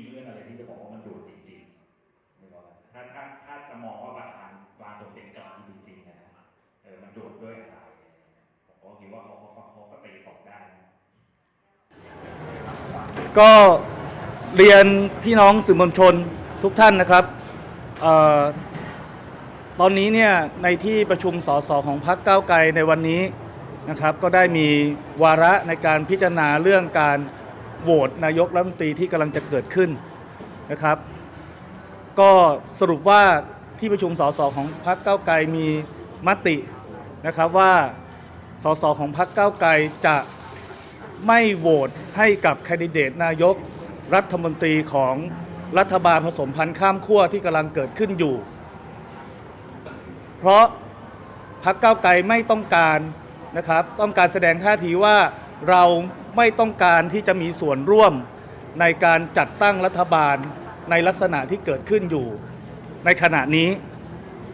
มีเรื่องอะไรที่จะบอกว่ามันโดดจริงๆนึกออกถ้าถ้าถ้าจะมองว่าประธานวางตัวเป็นกลางจริงๆนะเออมันโดดด้วยอะไรผมก็คิดว่าเขาเขาเขาก็ตีตกได้นะก็เรียนพี่น้องสื่อมวลชนทุกท่านนะครับออตอนนี้เนี่ยในที่ประชุมสสของพรรคก้าไกลในวันนี้นะครับ ก็ได้มีวาระในการพิจารณาเรื่องการ โหวตนายกรัฐมนตรีที่กำลังจะเกิดขึ้นนะครับ ก็สรุปว่าที่ประชุมสสของพรรคเก้าไกลมีมตินะครับว่าสสของพรรคเก้าไกลจะไม่โหวตให้กับแคนดิเดตนายกรัฐมนตรีของรัฐบาลผสมพันธ์ข้ามขั้วที่กำลังเกิดขึ้นอยู่ เพราะพรรคเก้าไกลไม่ต้องการนะครับ ต้องการแสดงท่าทีว่า เราไม่ต้องการที่จะมีส่วนร่วมในการจัดตั้งรัฐบาลในลักษณะที่เกิดขึ้นอยู่ ในขณะนี้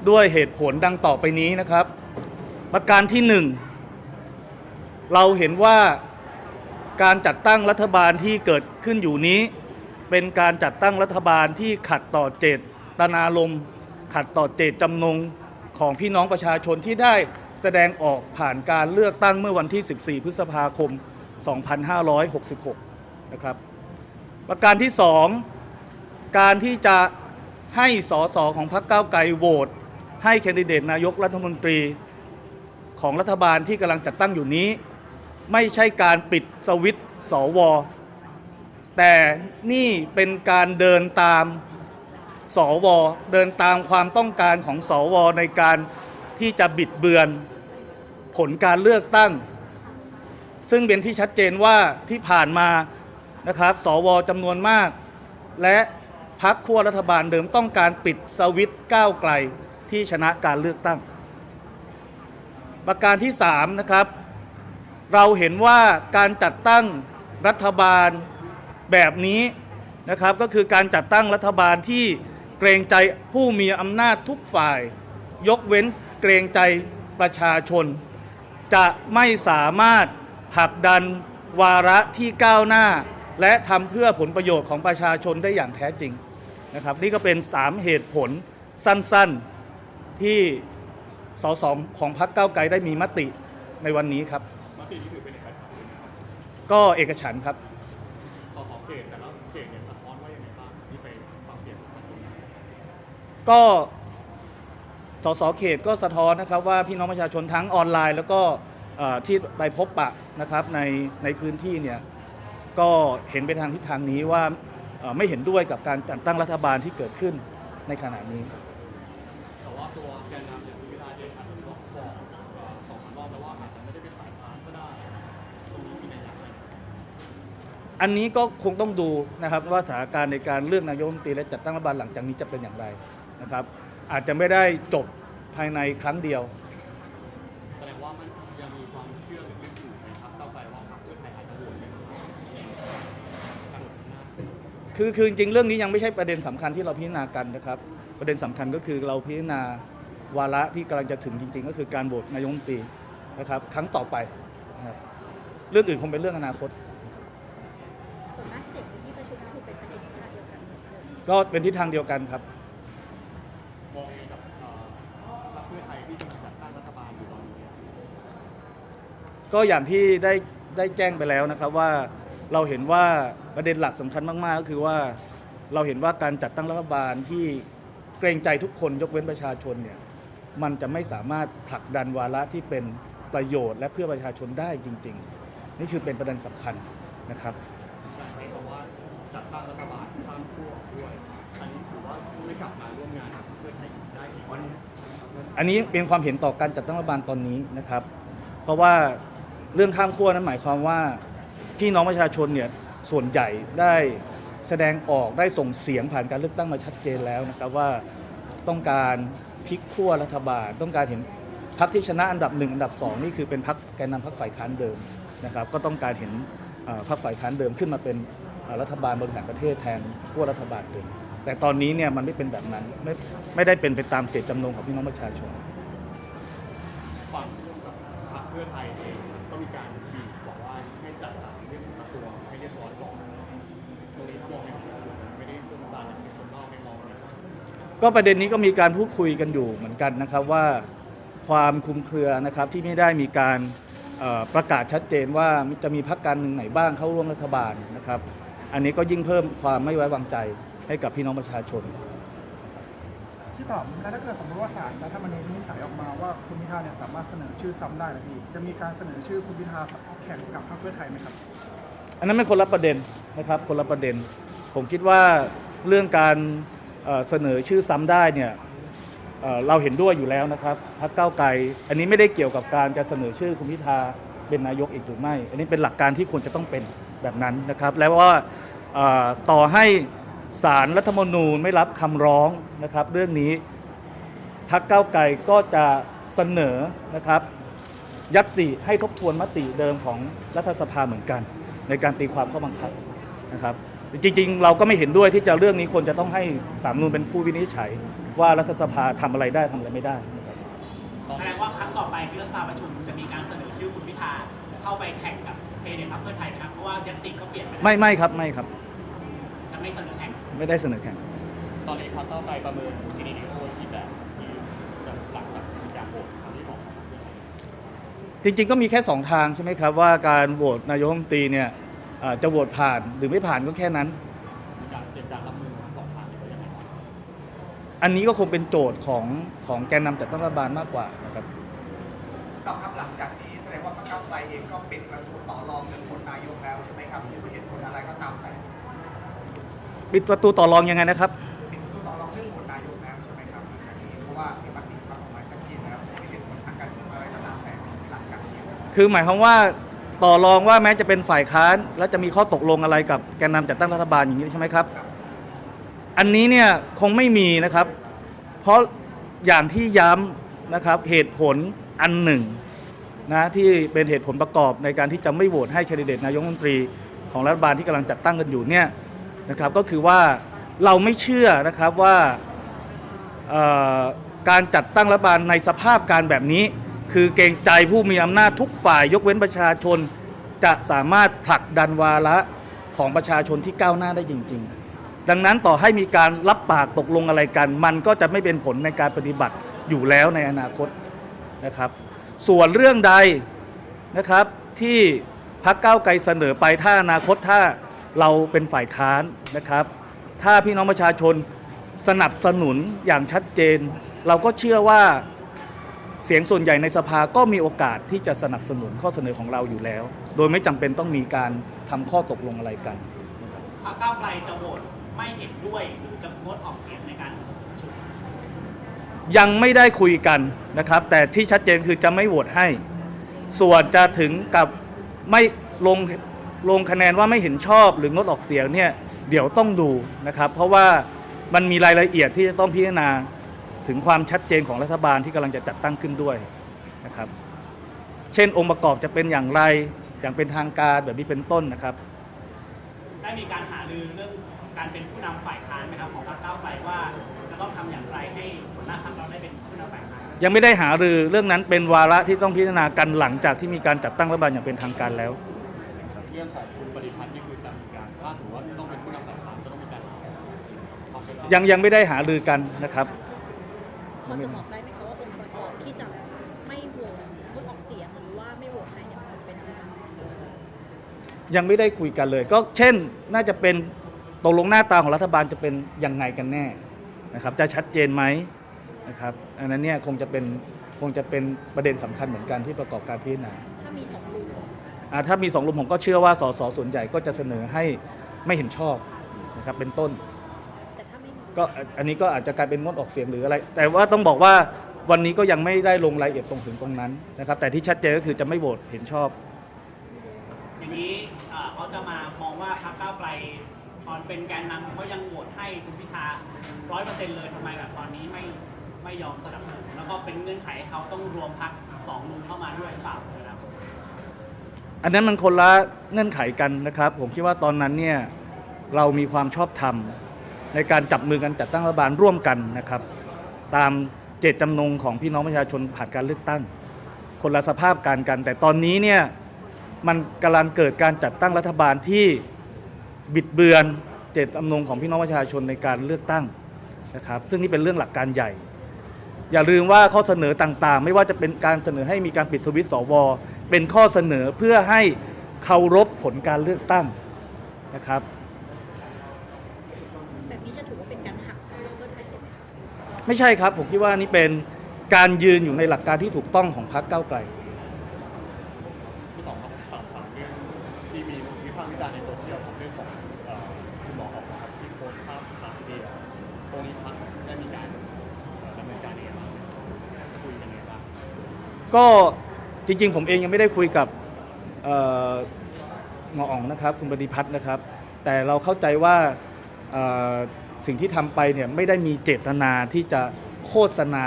ด้วยเหตุผลดังต่อไปนี้นะครับ ประการที่หนึ่งเราเห็นว่าการจัดตั้งรัฐบาลที่เกิดขึ้นอยู่นี้ เป็นการจัดตั้งรัฐบาลที่ขัดต่อเจตนารมณ์ขัดต่อเจตจำนงของพี่น้องประชาชนที่ได้ แสดงออกผ่านการเลือกตั้งเมื่อวันที่ 14 พฤษภาคม 2566 นะครับ ประการที่ 2 การที่จะให้สสของพรรคก้าวไกลโหวตให้แคนดิเดตนายกรัฐมนตรีของรัฐบาลที่กำลังจัดตั้งอยู่นี้ ไม่ใช่การปิดสวิตสวแต่นี่เป็นการเดินตามสวเดินตามความต้องการของสวในการ ที่จะบิดเบือนผลการเลือกตั้ง ซึ่งเป็นที่ชัดเจนว่าที่ผ่านมานะครับ สวจำนวนมาก และพักขั้วรัฐบาลเดิมต้องการปิดสวิตก้าวไกลที่ชนะการเลือกตั้ง ประการที่3นะครับเราเห็นว่าการจัดตั้งรัฐบาลแบบนี้นะครับก็คือการจัดตั้งรัฐบาลที่เกรงใจผู้มีอำนาจทุกฝ่าย ยกเว้น เกรงใจประชาชน จะไม่สามารถผลักดันวาระที่ก้าวหน้า และทำเพื่อผลประโยชน์ของประชาชนได้อย่างแท้จริงนะครับ นี่ก็เป็น 3 เหตุผลสั้นๆที่สสของพรรคก้าวไกลได้มีมติในวันนี้ครับมตินี้ถือเป็นเอกฉันท์เลยนะครับก็เอกฉันท์ครับต่อของเขตแต่ละเขตเนี่ยสะท้อนว่ายังไงบ้างที่ไปฟังเสียงประชาชนก็ สสเขตก็สะท้อนนะครับว่าพี่น้องประชาชนทั้งออนไลน์ แล้วก็ที่ไปพบปะนะครับในในพื้นที่เนี่ยก็เห็นไปทางทิศทางนี้ว่าไม่เห็นด้วยกับการจัดตั้งรัฐบาลที่เกิดขึ้นในขณะนี้แต่ว่าตัวแกนนำอย่างมีเวลาเดชาที่บอกบอกเอ่อสองสามรอบแล้วว่าอาจจะไม่ได้เป็นฝ่ายค้านก็ได้ตรงนี้มีนัยยะไหมอันนี้ก็คงต้องดูนะครับว่าสถานการณ์ในการเลือกนายกรัฐมนตรีและจัดตั้งรัฐบาลหลังจากนี้จะเป็นอย่างไรนะครับ อาจจะไม่ได้จบภายในครั้งเดียว แสดงว่ามันยังมีความเชื่อหรือลึกอยู่ในพรรคก้าวไกลว่าพรรคเพื่อไทยอาจจะโหวตในการโหวตข้างหน้าคือคือจริงๆเรื่องนี้ยังไม่ใช่ประเด็นสำคัญที่เราพิจารณากันนะครับ ประเด็นสำคัญก็คือเราพิจารณาวาระที่กำลังจะถึงจริง ๆ ก็คือการโหวตนายกรัฐมนตรีนะครับ ครั้งต่อไปนะครับเรื่องอื่นคงเป็นเรื่องอนาคต ส่วนมากเสียงในที่ประชุมก็คือเป็นประเด็นที่เดียวกันหมดเลยก็เป็นทิศทางเดียวกันครับ มองยังไงกับเอ่อพรรคเพื่อไทยที่จะจัดตั้งรัฐบาลอยู่ตอนนี้ ก็อย่างที่ได้ได้แจ้งไปแล้วนะครับว่าเราเห็นว่าประเด็นหลักสำคัญมาก ๆ ก็คือว่าเราเห็นว่าการจัดตั้งรัฐบาลที่เกรงใจทุกคนยกเว้นประชาชนเนี่ยมันจะไม่สามารถผลักดันวาระที่เป็นประโยชน์และเพื่อประชาชนได้จริง ๆ นี่คือเป็นประเด็นสำคัญนะครับใช้คำว่าจัดตั้งรัฐบาลข้ามขั้วด้วยอันนี้ถือว่าไม่กลับมาร่วมงานเพื่อไทยได้อีกวันอันนี้เป็นความเห็นต่อการจัดตั้งรัฐบาลตอนนี้นะครับ เพราะว่า เรื่องข้ามขั้วนั้นหมายความว่าพี่น้องประชาชนเนี่ยส่วนใหญ่ได้แสดงออกได้ส่งเสียงผ่านการเลือกตั้งมาชัดเจนแล้วนะครับว่าต้องการพลิกขั้วรัฐบาล ต้องการเห็นพรรคที่ชนะอันดับหนึ่งอันดับสองนี่คือเป็นพรรคแกนนำพรรคฝ่ายค้านเดิมนะครับ ก็ต้องการเห็นพรรคฝ่ายค้านเดิมขึ้นมาเป็นรัฐบาลบริหารประเทศแทนขั้วรัฐบาลเดิมแต่ตอนนี้เนี่ยมันไม่เป็นแบบนั้นไม่ไม่ได้เป็นไปตามเจตจำนงของพี่น้องประชาชนฝั่งกับพรรคเพื่อไทยเอง ก็มีการบีบบอกว่าให้จัดสรรเรื่องกระทรวงให้เรียบร้อยก่อนตรงนี้ถ้ามองในมุมของคุณไม่ก็ประเด็นนี้ก็มีการพูดคุยกันอยู่เหมือนกันนะครับว่าความคลุมเครือนะครับที่ไม่ได้มีการประกาศชัดเจนว่าจะมีพรรคการเมืองไหนบ้างเข้าร่วมรัฐบาลนะครับ อันนี้ก็ยิ่งเพิ่มความไม่ไว้วางใจให้กับพี่น้องประชาชนพี่ตอบแล้วถ้าเกิดสมมติว่าศาลรัฐธรรมนูญวินิจฉัย กมาว่าคุณพิธาเนี่ยสามารถเสนอชื่อซ้ำได้นะพี่จะมีการเสนอชื่อคุณพิธาแข่งกับพรรคเพื่อไทยไหมครับ อันนั้นเป็นคนละประเด็นนะครับคนละประเด็น ผมคิดว่าเรื่องการเสนอชื่อซ้ำได้เนี่ยเราเห็นด้วยอยู่แล้วนะครับพรรคก้าวไกลอันนี้ไม่ได้เกี่ยวกับการจะเสนอชื่อคุณพิธาเป็นนายกอีกหรือไม่ อันนี้เป็นหลักการที่ควรจะต้องเป็นแบบนั้นนะครับ แล้วว่าต่อให้สารรัฐมนูญไม่รับคำร้องนะครับ เรื่องนี้พรรคก้าวไกลก็จะ เสนอนะครับยัตติให้ทบทวนมติเดิมของรัฐสภาเหมือนกัน ในการตีความข้อบังคับนะครับ จริงๆ เราก็ไม่เห็นด้วยที่จะเรื่องนี้ควรจะต้องให้สามนูนเป็นผู้วินิจฉัย ว่ารัฐสภาทำอะไรได้ทำอะไรไม่ได้นะครับแสดงว่าครั้งต่อไปที่รัฐสภาประชุมจะมีการเสนอชื่อคุณพิธาเข้าไปแข่งกับเพเดนพรรคเพื่อไทยนะครับเพราะว่ายัตติก็เปลี่ยนไปแล้วไม่ไม่ครับไม่ครับ จะไม่เสนอแข่งไม่ได้เสนอแข่งตอนนี้พรรคก้าวไกลประเมินทีนี้ จริง ๆ ก็มีแค่ 2 ทางใช่ไหมครับ ว่าการโหวตนายกรัฐมนตรีเนี่ยเอ่อจะโหวตผ่านหรือไม่ผ่านก็แค่นั้นมีการเตรียมการรับมือทั้งสองทางนี้ไว้ยังไงบ้างอันนี้ก็คงเป็นโจทย์ของของแกนนำจัดตั้งรัฐบาลมากกว่านะครับ ต่อครับหลังจากนี้แสดงว่าพรรคก้าวไกลเองก็ปิดประตูต่อรองเรื่องคนนายกแล้วใช่ไหมครับที่ว่าเหตุผลอะไรก็ตามแต่ ปิดประตูต่อรองยังไงนะครับ คือหมายความว่าต่อรองว่าแม้จะเป็นฝ่ายค้าน แล้วจะมีข้อตกลงอะไรกับแกนนำจัดตั้งรัฐบาลอย่างนี้ใช่ไหมครับ อันนี้เนี่ยคงไม่มีนะครับ เพราะอย่างที่ย้ำนะครับเหตุผลอันหนึ่งนะที่เป็นเหตุผลประกอบในการที่จะไม่โหวตให้แคนดิเดตนายกรัฐมนตรีของรัฐบาลที่กำลังจัดตั้งกันอยู่เนี่ยนะครับก็คือว่าเราไม่เชื่อนะครับว่าการจัดตั้งรัฐบาลในสภาพการแบบนี้ คือเกรงใจผู้มีอำนาจทุกฝ่ายยกเว้นประชาชน จะสามารถผลักดันวาระของประชาชนที่ก้าวหน้าได้จริง ๆ ดังนั้นต่อให้มีการรับปากตกลงอะไรกัน มันก็จะไม่เป็นผลในการปฏิบัติอยู่แล้วในอนาคตนะครับ ส่วนเรื่องใดนะครับที่พักเก้าไกลเสนอไปถ้าอนาคตถ้าเราเป็นฝ่ายค้านนะครับ ถ้าพี่น้องประชาชนสนับสนุนอย่างชัดเจน เราก็เชื่อว่า เสียงส่วนใหญ่ในสภาก็มีโอกาสที่จะสนับสนุนข้อเสนอของเราอยู่แล้ว โดยไม่จำเป็นต้องมีการทำข้อตกลงอะไรกันพรรคก้าวไกลจะโหวตไม่เห็นด้วยหรือจะงดออกเสียงในการประชุมยังไม่ได้คุยกันนะครับ แต่ที่ชัดเจนคือจะไม่โหวตให้ ส่วนจะถึงกับไม่ลงลงคะแนนว่าไม่เห็นชอบหรืองดออกเสียงเนี่ยเดี๋ยวต้องดูนะครับ เพราะว่ามันมีรายละเอียดที่จะต้องพิจารณา ถึงความชัดเจนของรัฐบาลที่กำลังจะจัดตั้งขึ้นด้วยนะครับเช่นองค์ประกอบจะเป็นอย่างไรอย่างเป็นทางการแบบนี้เป็นต้นนะครับ ได้มีการหารือเรื่องการเป็นผู้นำฝ่ายค้านไหมครับของพรรคก้าวไกลว่าจะต้องทำอย่างไรให้หัวหน้าพรรคเราได้เป็นผู้นำฝ่ายค้านยังไม่ได้หารือเรื่องนั้นเป็นวาระที่ต้องพิจารณากันหลังจากที่มีการจัดตั้งรัฐบาลอย่างเป็นทางการแล้วเรื่องของคุณปฏิพัฒน์นี่คือจะมีการถ้าถือว่าต้องเป็นผู้นำฝ่ายค้านจะต้องมีการความเป็นยังยังไม่ได้หารือกันนะครับ พอจะบอกได้ไหมคะว่าองค์ประกอบที่จะไม่โหวตงดออกเสียงหรือว่าไม่โหวตให้เนี่ยมันจะเป็นอะไรบ้างยังไม่ได้คุยกันเลย ก็เช่นน่าจะเป็นตกลงหน้าตาของรัฐบาลจะเป็นยังไงกันแน่นะครับ จะชัดเจนไหมนะครับอันนั้นเนี่ยคงจะเป็นคงจะเป็นประเด็นสำคัญเหมือนกันที่ประกอบการพิจารณาถ้ามีสองลุงอ่าถ้ามีสองลุมผมก็เชื่อว่าสสส่วนใหญ่ก็จะเสนอให้ไม่เห็นชอบนะครับเป็นต้น ก็อันอันนี้ก็อาจจะกลายเป็นงดออกเสียงหรืออะไร แต่ว่าต้องบอกว่าวันนี้ก็ยังไม่ได้ลงรายละเอียดตรงถึงตรงนั้นนะครับ แต่ที่ชัดเจนก็คือจะไม่โหวตเห็นชอบ อย่างนี้เอ่อเขาจะมามองว่าพรรคก้าวไกลตอนเป็นแกนนำเขายังโหวตให้คุณพิธาร้อยเปอร์เซ็นต์เลยทำไมแบบตอนนี้ไม่ไม่ยอมสนับสนุนแล้วก็เป็นเงื่อนไขให้เขาต้องรวมพรรคสองลุงเข้ามาด้วยหรือเปล่านะครับอันนั้นมันคนละเงื่อนไขกันนะครับ ผมคิดว่าตอนนั้นเนี่ยเรามีความชอบธรรม ในการจับมือกันจัดตั้งรัฐบาลร่วมกันนะครับ ตามเจตจำนงของพี่น้องประชาชนผ่านการเลือกตั้ง คนละสภาพการกัน แต่ตอนนี้เนี่ยมันกำลังเกิดการจัดตั้งรัฐบาลที่บิดเบือนเจตจำนงของพี่น้องประชาชนในการเลือกตั้งนะครับ ซึ่งนี่เป็นเรื่องหลักการใหญ่ อย่าลืมว่าข้อเสนอต่างๆ ไม่ว่าจะเป็นการเสนอให้มีการปิดสวิตช์สวเป็นข้อเสนอเพื่อให้เคารพผลการเลือกตั้งนะครับนี้จะถือว่าเป็นการหักของเพื่อไทยได้ไหมคะ ไม่ใช่ครับ ผมคิดว่านี่เป็นการยืนอยู่ในหลักการที่ถูกต้องของพรรคก้าวไกล พี่ต๋องครับถามถามเรื่องที่มีวิพากษ์วิจารณ์ในโซเชียลของเรื่องของเอ่อคุณหมอของนะครับที่โพสต์ภาพสามเดียวตรงนี้พักได้มีการเอ่อดำเนินการยังไงบ้างคุยกันยังไงบ้างก็จริง ๆ ผมเองยังไม่ได้คุยกับเอ่อหมออ๋องนะครับ คุณปฏิพัฒน์นะครับ แต่เราเข้าใจว่าเอ่อ สิ่งที่ทำไปเนี่ยไม่ได้มีเจตนาที่จะโฆษณา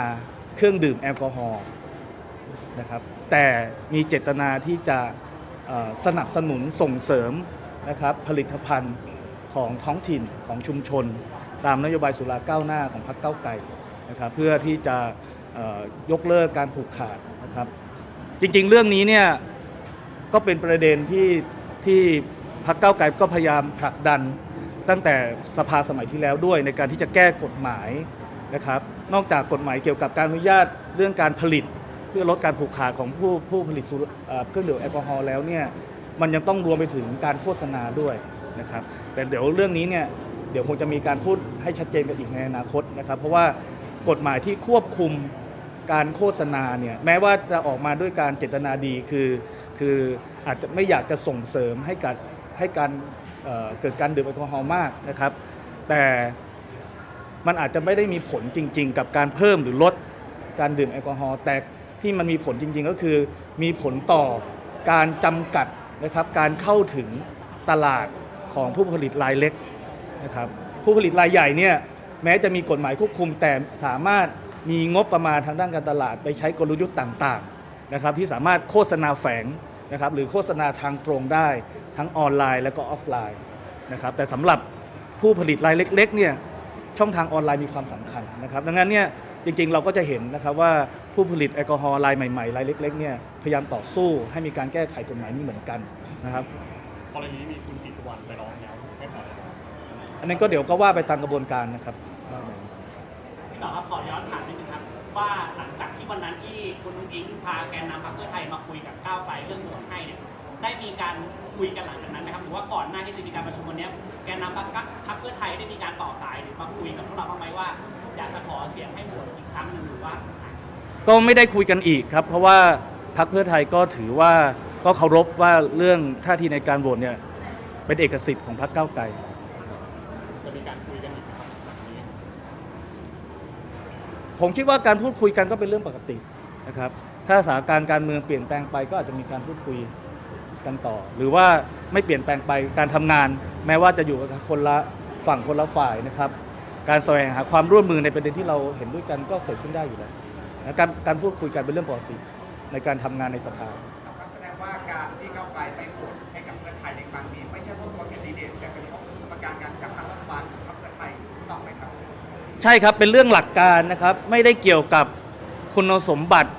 เครื่องดื่มแอลกอฮอล์นะครับแต่มีเจตนาที่จะสนับสนุนส่งเสริมนะครับผลิตภัณฑ์ของท้องถิ่นของชุมชน ตามนโยบายสุราก้าวหน้าของพรรคก้าวไกลนะครับเพื่อที่จะยกเลิกการผูกขาดนะครับ จริงๆ เรื่องนี้เนี่ยก็เป็นประเด็นที่ที่พรรคก้าวไกลก็พยายามผลักดัน ตั้งแต่สภาสมัยที่แล้วด้วยในการที่จะแก้กฎหมายนะครับ นอกจากกฎหมายเกี่ยวกับการอนุญาตเรื่องการผลิต เพื่อลดการผูกขาดของผู้ผู้ผลิตเอ่อเครื่องดื่มแอลกอฮอล์แล้วเนี่ยมันยังต้องรวมไปถึงการโฆษณาด้วยนะครับ แต่เดี๋ยวเรื่องนี้เนี่ยเดี๋ยวคงจะมีการพูดให้ชัดเจนกันอีกในอนาคตนะครับ เพราะว่ากฎหมายที่ควบคุมการโฆษณาเนี่ยแม้ว่าจะออกมาด้วยการเจตนาดีคือ คืออาจจะไม่อยากจะส่งเสริมให้การให้การ เเกิดการดื่มแอลกอฮอล์มากนะครับ แต่มันอาจจะไม่ได้มีผลจริง ๆ กับการเพิ่มหรือลดการดื่มแอลกอฮอล์แต่ที่มันมีผลจริง ๆ ก็คือ มีผลต่อการจำกัดนะครับ การเข้าถึงตลาดของผู้ผลิตรายเล็กนะครับ ผู้ผลิตรายใหญ่เนี่ยแม้จะมีกฎหมายควบคุมแต่สามารถมีงบประมาณทางด้านการตลาด ไปใช้กลยุทธ์ต่างๆนะครับ ที่สามารถโฆษณาแฝง นะครับหรือโฆษณาทางตรงได้ทั้งออนไลน์และก็ออฟไลน์นะครับแต่สำหรับผู้ผลิตรายเล็กๆเนี่ยช่องทางออนไลน์มีความสำคัญนะครับดังนั้นเนี่ยจริงๆเราก็จะเห็นนะครับว่าผู้ผลิตแอลกอฮอล์รายใหม่ๆรายเล็กๆเนี่ยพยายามต่อสู้ให้มีการแก้ไขกฎหมายนี้เหมือนกันนะครับกรณีนี้มีคุณศรีสุวรรณไปร้องแล้วไม่พออันนั้นก็เดี๋ยวก็ว่าไปตามกระบวนการนะครับว่าไปพี่ต่อครับขอย้อนถามนิดนึงครับว่าหลังจากที่ วันนั้นที่คุณนุ้งอิงพาแกนนำพรรคเพื่อไทยมาคุยกับก้าวไกลเรื่องโหวตให้เนี่ยได้มีการคุยกันหลังจากนั้นไหมครับหรือว่าก่อนหน้าที่จะมีการประชุมวันนี้แกนนำพรรคพรรคเพื่อไทยได้มีการต่อสายหรือมาคุยกับพวกเราบ้างไหมว่า อยากจะขอเสียงให้โหวตอีกครั้งหนึ่งหรือว่า ก็ไม่ได้คุยกันอีกครับ เพราะว่าพรรคเพื่อไทยก็ถือว่าก็เคารพว่าเรื่องท่าทีในการโหวตเนี่ยเป็นเอกสิทธิ์ของพรรคก้าวไกล จะมีการคุยกันอีกไหมครับหลังจากนี้ ผมคิดว่าการพูดคุยกันก็เป็นเรื่องปกตินะครับ ถ้าสถานการณ์การเมืองเปลี่ยนแปลงไปก็อาจจะมีการพูดคุยกันต่อ หรือว่าไม่เปลี่ยนแปลงไปการทำงาน แม้ว่าจะอยู่กับคนละฝั่งคนละฝ่ายนะครับ การแสวงหาความร่วมมือในประเด็นที่เราเห็นด้วยกันก็เกิดขึ้นได้อยู่แล้วนะการการพูดคุยกันเป็นเรื่องปกติในการทำงานในสภาแสดงว่าการที่ก้าไกลไม่โหว ใช่ครับ เป็นเรื่องหลักการนะครับ ไม่ได้เกี่ยวกับคุณสมบัติ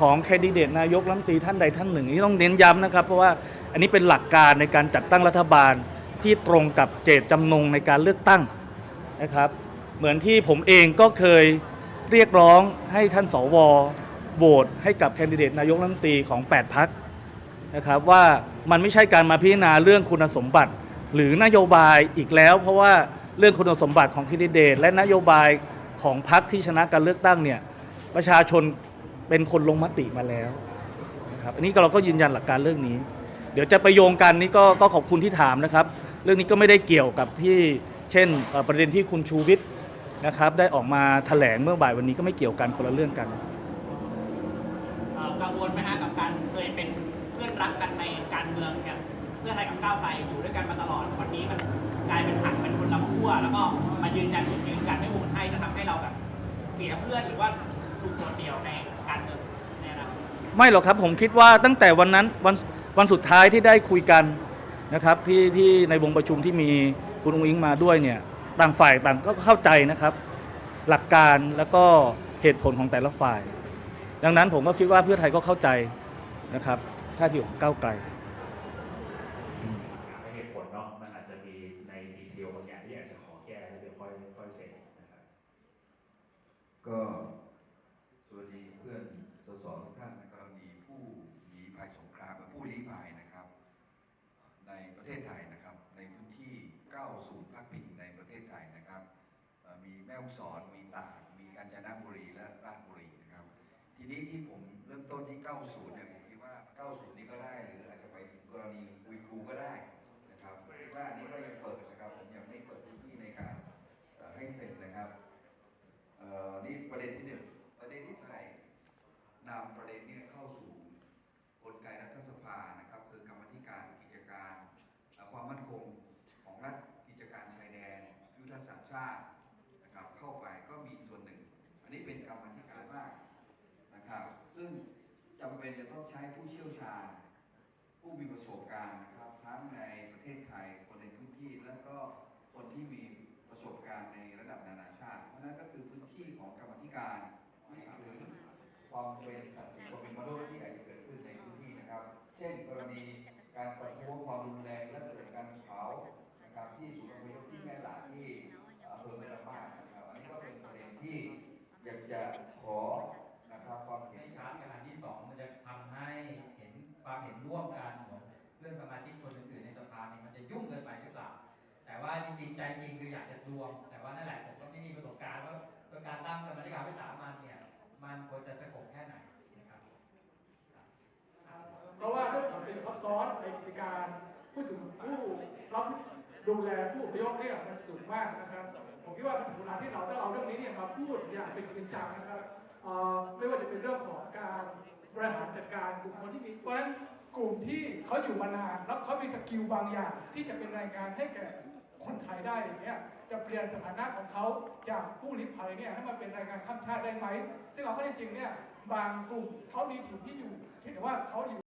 ของแคนดิเดตนายกรัฐมนตรีท่านใดท่านหนึ่งนี่ต้องเน้นย้ำนะครับ เพราะว่าอันนี้เป็นหลักการในการจัดตั้งรัฐบาลที่ตรงกับเจตจำนงในการเลือกตั้งนะครับ เหมือนที่ผมเองก็เคยเรียกร้องให้ท่านสวโหวตให้กับแคนดิเดตนายกรัฐมนตรีของ 8พักนะครับว่ามันไม่ใช่การมาพิจารณาเรื่องคุณสมบัติ หรือนโยบายอีกแล้ว เพราะว่า เรื่องคุณสมบัติของคนดิเดต และนโยบายของพรรคที่ชนะการเลือกตั้งเนี่ยประชาชนเป็นคนลงมติมาแล้วนะครับอันนี้เราก็ยืนยันหลักการเรื่องนี้ เดี๋ยวจะไปโยงกันนี่ก็ก็ขอบคุณที่ถามนะครับ เรื่องนี้ก็ไม่ได้เกี่ยวกับที่เช่นประเด็นที่คุณชูวิทย์นะครับได้ออกมาแถลงเมื่อบ่ายวันนี้ก็ไม่เกี่ยวกันคนละเรื่องกันกังวลไหมฮะกับการเคยเป็นเพื่อนรักกันในการเมืองกันเพื่อไทยกับก้าวไกลอยู่ด้วยกันมาตลอดวันนี้มันหักเป็นคนละขั้วแล้วก็มา ยืนยันจุดยืนกันไม่โหวตให้จะทำให้เราแบบเสียเพื่อนหรือว่าถูกโดดเดี่ยวในการเมืองในอนาคตไม่หรอกครับผมคิดว่าตั้งแต่วันนั้นวันวันสุดท้ายที่ได้คุยกันนะครับที่ที่ในวงประชุมที่มีคุณอุ้งอิงมาด้วยเนี่ยต่างฝ่ายต่างก็เข้าใจนะครับ หลักการแล้วก็เหตุผลของแต่ละฝ่าย ดังนั้นผมก็คิดว่าเพื่อไทยก็เข้าใจนะครับท่าทีของก้าวไกล คอยเสร็จนะครับ ก็สวัสดีเพื่อนสสทุกท่านกำลังมีผู้หนีภัยสงครามและผู้ลี้ภัยนะครับ ในประเทศไทยนะครับ ในพื้นที่ 9 ศูนย์พักพิงในประเทศไทยนะครับ มีแม่ฮ่องสอนมีตากมีกาญจนบุรีและราชบุรีนะครับ ทีนี้ที่ผมเริ่มต้นที่ 90 เนี่ยผมคิดว่า 90 นี้ก็ได้ หรืออาจจะไปถึงกรณีอุยกูร์ก็ได้นะครับคิดว่าอันนี้ก็ยังเปิดนะครับผมยังไม่เปิดพื้นที่ในการเอ่อให้เซ็นนะครับ เอ่อนี่ประเด็นที่หนึ่งประเด็นที่สองนำประเด็นเนี้เข้าสู่กลไกรัฐสภานะครับ คือกรรมธิการกิจการเอ่อความมั่นคงของรัฐกิจการชายแดน ยุทธศาสตร์ชาตินะครับ เข้าไปก็มีส่วนหนึ่ง อันนี้เป็นกรรมธิการมากนะครับ ซึ่งจำ เป็นจะต้องใช้ผู้เชี่ยวชาญ ผู้มีประสบการณ์นะครับทั้งในประเทศไทยคนในพื้นที่ แล้วก็คนที่มีประสบการณ์ในระดับนานาชาติ เพราะนั้นก็คือพื้นที่ของกรรมธิการไม่สามารถความเป็นสันติความเป็นมนุษย์ที่อาจจะเกิดขึ้นในพื้นที่นะครับ เช่น กรณีการประท้วงความรุนแรงและเกิดการเผานะครับที่ศูนย์อพยพ ซ้อนในการผู้สูงผู้รับดูแลผู้อพยพเนี่ยมันสูงมากนะครับ ผมคิดว่าถึงเวลาที่เราต้องเอาเรื่องนี้เนี่ยมาพูดอย่างเป็นจริงจังนะครับไม่ว่าจะเป็นเรื่องของการบริหารจัดการกลุ่มคนที่มีเพราะฉะนั้นกลุ่มที่เขาอยู่มานานแล้วเขามีสกิลบางอย่าง ที่จะเป็นรายงานให้แก่คนไทยได้อย่างเงี้ยจะเปลี่ยนสถานะของเขาจากผู้ลี้ภัยเนี่ยให้มาเป็นรายงานข้ามชาติได้ไหม ซึ่งเอาเข้าจริงเนี่ยบางกลุ่มเขามีถิ่นที่อยู่ที่แต่ว่าเขาอยู่